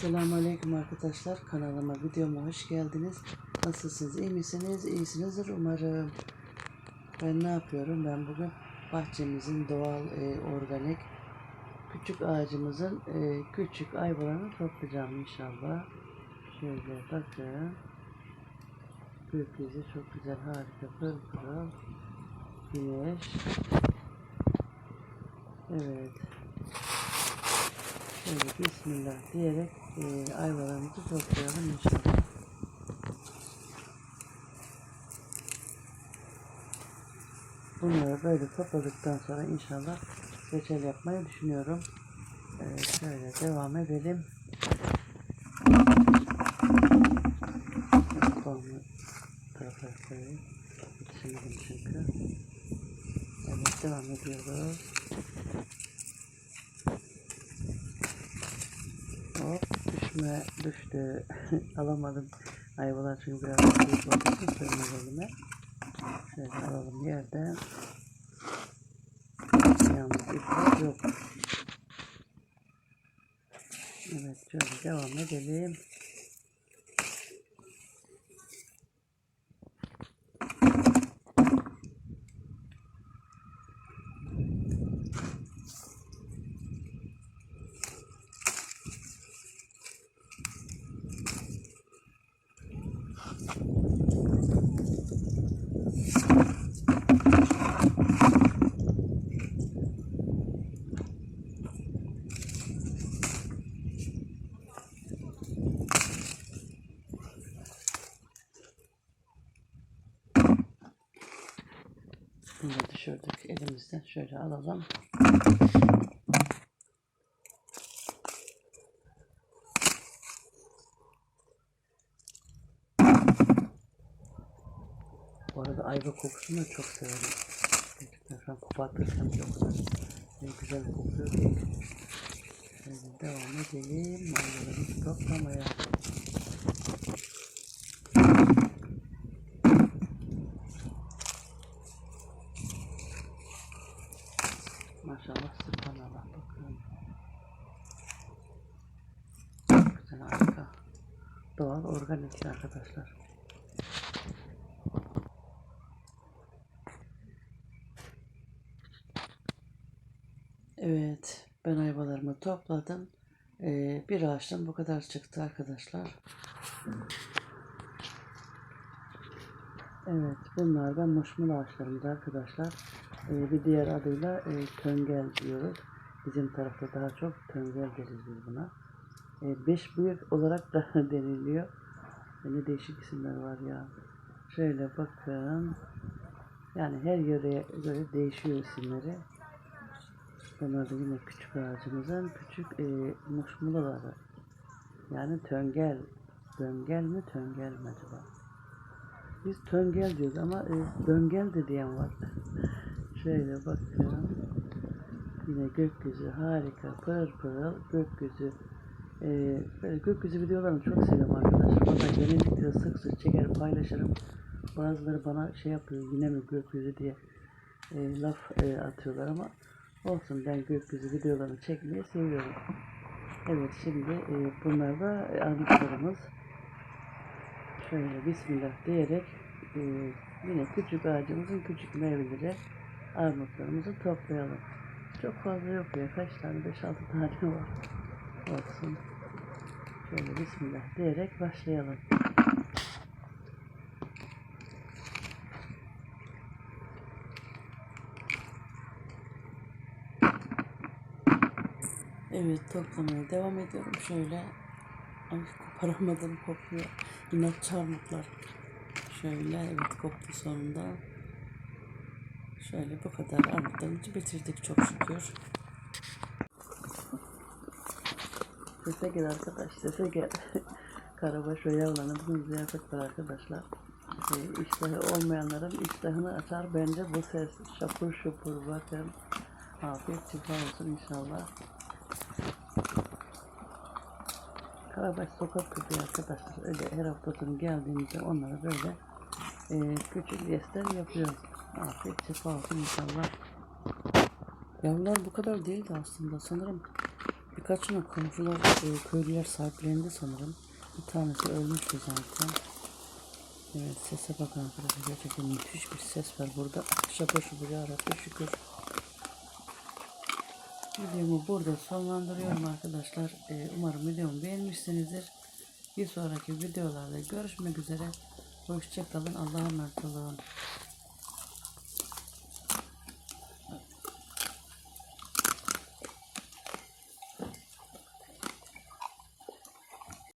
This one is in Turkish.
Selamünaleyküm arkadaşlar. Kanalıma, videoma hoş geldiniz. Nasılsınız? iyi misiniz? İyisinizdir umarım. Ben ne yapıyorum? Ben bugün bahçemizin doğal, e, organik küçük ağacımızın e, küçük ayvalarını toplayacağım inşallah. Şöyle bakın. Gökyüzü çok güzel, harika, pırıl pırıl. Güneş. Evet. Şöyle bismillah diyerek e, ayvalarımızı toplayalım inşallah. Bunları böyle topladıktan sonra inşallah reçel yapmayı düşünüyorum. Evet, şöyle devam edelim. Onu tarafa koyayım. Çünkü. Evet devam ediyoruz. Hop düşme düştü. Alamadım. Ayvalar çünkü biraz büyük olduğu için. Şöyle alalım yerden. Yalnız ipler yok. Evet şöyle devam edelim. Bunu da düşürdük elimizden. Şöyle alalım. Bu arada ayva kokusunu da çok severim. An kopartırsam bile o kadar güzel kokuyor ki. Şöyle devam edelim. Ayvaları toplamaya. Maşallah subhanallah bakın. Çok güzel harika. Doğal organik arkadaşlar. Evet ben ayvalarımı topladım. Ee, bir ağaçtan bu kadar çıktı arkadaşlar. Evet bunlar da muşmul ağaçlarımız arkadaşlar. Ee, bir diğer adıyla e, töngel diyoruz. Bizim tarafta daha çok töngel deriz biz buna. Ee, beş büyük olarak da deniliyor. E, ne değişik isimler var ya. Şöyle bakın. Yani her yöreye göre değişiyor isimleri. Bunlar da yine küçük ağacımızın küçük e, muşmulaları. Yani töngel. Döngel mi töngel mi acaba? Biz töngel diyoruz ama e, döngel de diyen var. Şöyle bakın. Yine gökyüzü harika, pırıl pırıl gökyüzü. Ee, böyle gökyüzü videolarını çok seviyorum arkadaşlar. Valla genellikle sık sık çeker paylaşırım. Bazıları bana şey yapıyor yine mi gökyüzü diye e, laf e, atıyorlar ama olsun ben gökyüzü videolarını çekmeyi seviyorum. Evet şimdi e, bunlar da armutlarımız. Şöyle bismillah diyerek e, yine küçük ağacımızın küçük meyveleri armutlarımızı toplayalım. Çok fazla yok ya. Kaç tane? 5-6 tane var. Olsun. Şöyle bismillah diyerek başlayalım. Evet toplamaya devam ediyorum. Şöyle ay koparamadım kopuyor. İnatçı armutlar. Şöyle evet koptu sonunda. Şöyle bu kadar armutlarımızı bitirdik çok şükür. Sese gel arkadaş, sese gel. Karabaş yavrularına bugün ziyafet var arkadaşlar. Ee, iştahı olmayanların iştahını açar bence bu ses. Şapur şupur bakın. Afiyet şifa olsun inşallah. Karabaş sokak köpeği arkadaşlar. Öyle her hafta sonu geldiğimizde onlara böyle e, küçük jestler yapıyoruz. Afiyet şifa olsun inşallah. Yavrular bu kadar değildi aslında. Sanırım birkaçını komşular, e, köylüler sahiplendi sanırım. Bir tanesi ölmüştü zaten. Evet sese bakın arkadaşlar gerçekten müthiş bir ses var burada. Şaka şubu yarabbim şükür. Videomu burada sonlandırıyorum arkadaşlar. Ee, umarım videomu beğenmişsinizdir. Bir sonraki videolarda görüşmek üzere. Hoşçakalın. Allah'a emanet olun.